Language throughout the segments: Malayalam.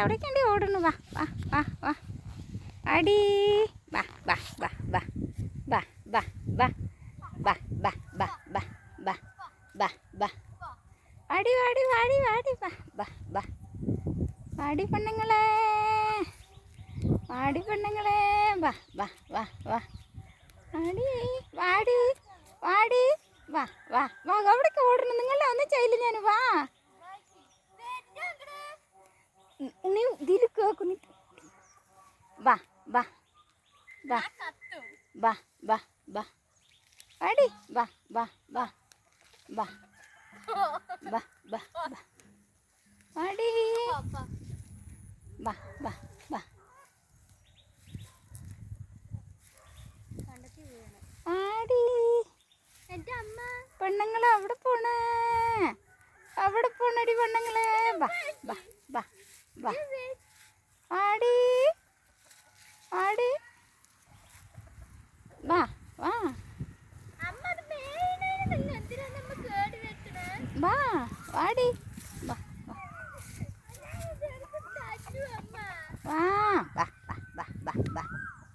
എവിടേക്കാണ്ടി ഓടുന്നു വാ വാ വാ വാ അടി വാ വാ വാ വാ വാ വാ വാ വാ വാ വാ വാ വാ വാ വാ വാടി വാടി വാടി വാടി വാ വാ വാ വാടി പെണ്ണുങ്ങളെ വാടി പെണ്ണുങ്ങളെ വാ വാ വാ വാ അടി വാടി വാടി വാ വാ വാ അവിടേക്ക് ഓടണം നിങ്ങളെ ഇതിൽ കേൾക്കുന്നിട്ട് വാ വാ വാ വാ വാ വാ അടി. വാ വാ വാ വാ വാ വാ വാ അടി. വാ വാ വാ ആടി പെണ്ണുങ്ങളെ അവിടെ പോണേ. അവിടെ പോണടി പെണ്ണുങ്ങളെ. വാ വാ బా వాడి బా బా బా బా బా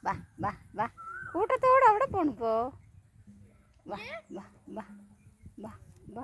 బా బా బా കൂട്ടത്തോടെ അവിടെ പോണു പോ വാ വാ വാ വാ വാ